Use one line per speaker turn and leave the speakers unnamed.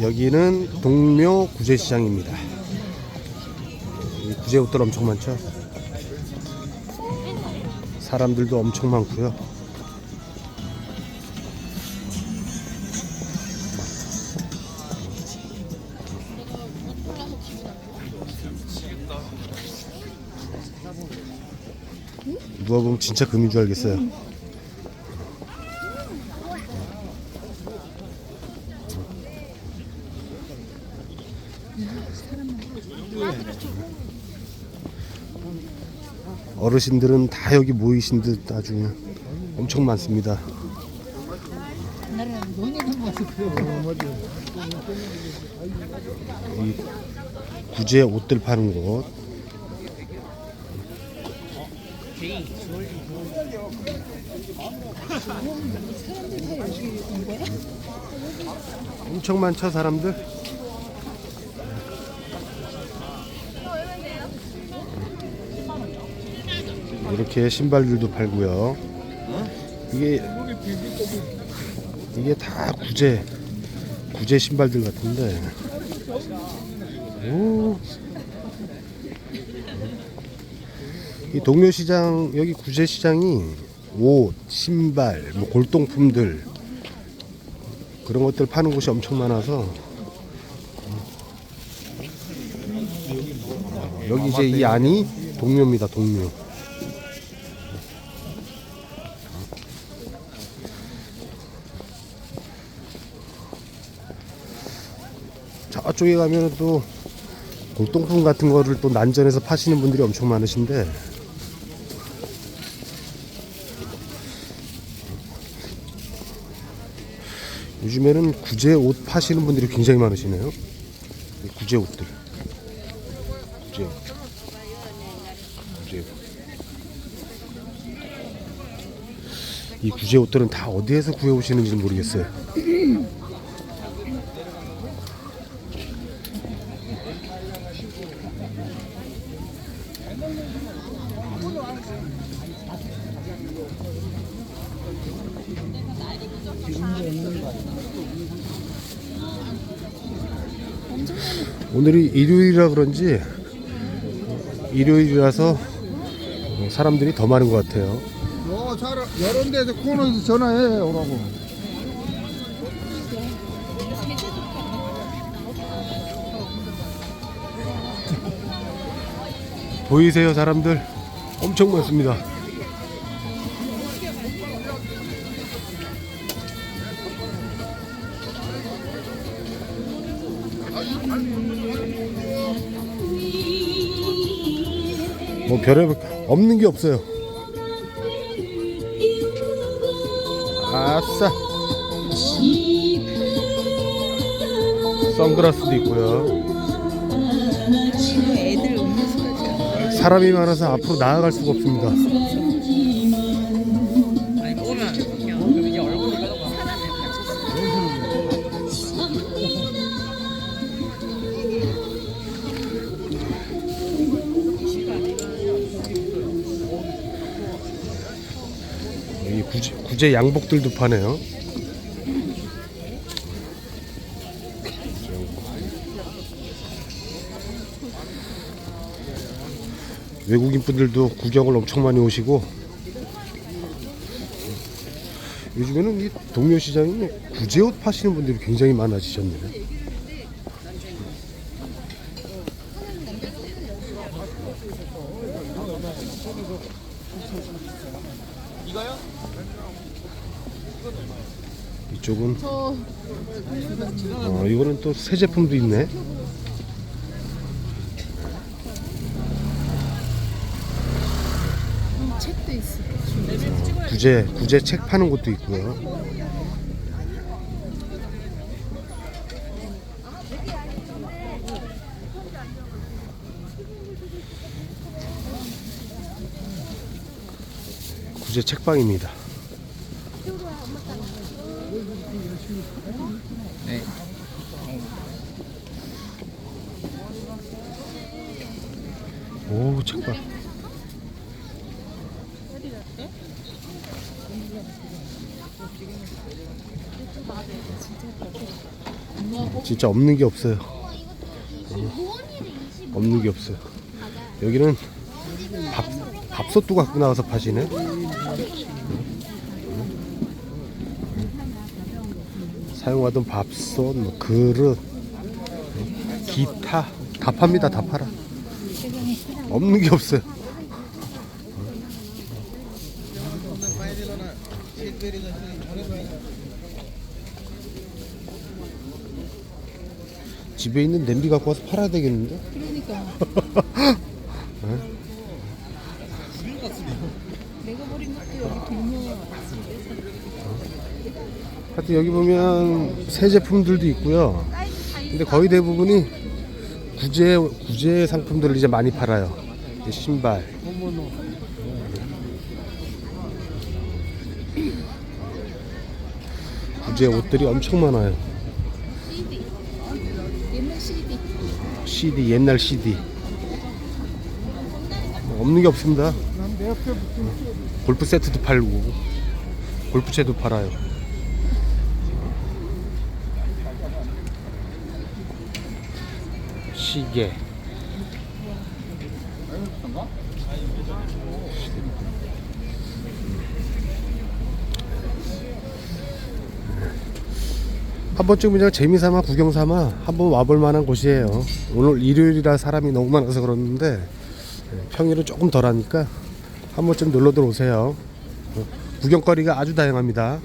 여기는 동묘 구제시장입니다. 이 구제 옷들 엄청 많죠? 사람들도 엄청 많고요. 누가 보면 진짜 금인 줄 알겠어요. 어르신들은 다 여기 모이신 듯 아주 엄청 많습니다. 이 구제 옷들 파는 곳. 엄청 많죠 사람들? 이렇게 신발들도 팔고요. 이게 이게 다 구제 구제 신발들 같은데. 오. 이 동묘시장 여기 구제 시장이 옷, 신발, 뭐 골동품들 그런 것들 파는 곳이 엄청 많아서 여기 이제 이 안이 동묘입니다. 동묘. 저쪽에 가면은 또 골동품 같은 거를 또 난전에서 파시는 분들이 엄청 많으신데 요즘에는 구제 옷 파시는 분들이 굉장히 많으시네요. 이 구제 옷들. 구제 옷. 구제 옷. 이 구제 옷들은 다 어디에서 구해 오시는지 모르겠어요. 오늘이 일요일이라 그런지 일요일이라서 사람들이 더 많은 것 같아요.
요 잘, 이런 데서 코너에서 전화해 오라고.
보이세요, 사람들? 엄청 많습니다. 뭐 별에 없는 게 없어요. 아싸. 선글라스도 있고요. 사람이 많아서 앞으로 나아갈 수가 없습니다.
이
구제 양복들도 파네요. 외국인 분들도 구경을 엄청 많이 오시고 요즘에는 이 동묘 시장이 구제옷 파시는 분들이 굉장히 많아지셨네요. 이쪽은 어 이거는 또 새 제품도 있네.
책도 있 어
구제 구제 책 파는 곳도 있고요. 구제 책방입니다.
네.
오 책방. 진짜 없는 게 없어요. 어, 없는 게 없어요. 여기는 밥 밥솥도 갖고 나와서 파시네. 사용하던 밥솥, 뭐 그릇, 기타 다 팝니다. 다 팔아. 없는 게 없어요. 집에 있는 냄비 갖고 와서 팔아야 되겠는데?
그러니까. 내가 버린 것도 여기 동료
하여튼 여기 보면 새 제품들도 있고요. 근데 거의 대부분이 구제 구제 상품들을 이제 많이 팔아요. 신발. 구제 옷들이 엄청 많아요.
CD. 옛날 CD.
CD 옛날 CD. 없는 게 없습니다. 골프 세트도 팔고 골프채도 팔아요. 시계. 한 번쯤 그냥 재미삼아 구경삼아 한번 와볼 만한 곳이에요. 오늘 일요일이라 사람이 너무 많아서 그러는데 평일은 조금 덜하니까 한 번쯤 놀러 들어오세요. 어, 구경거리가 아주 다양합니다.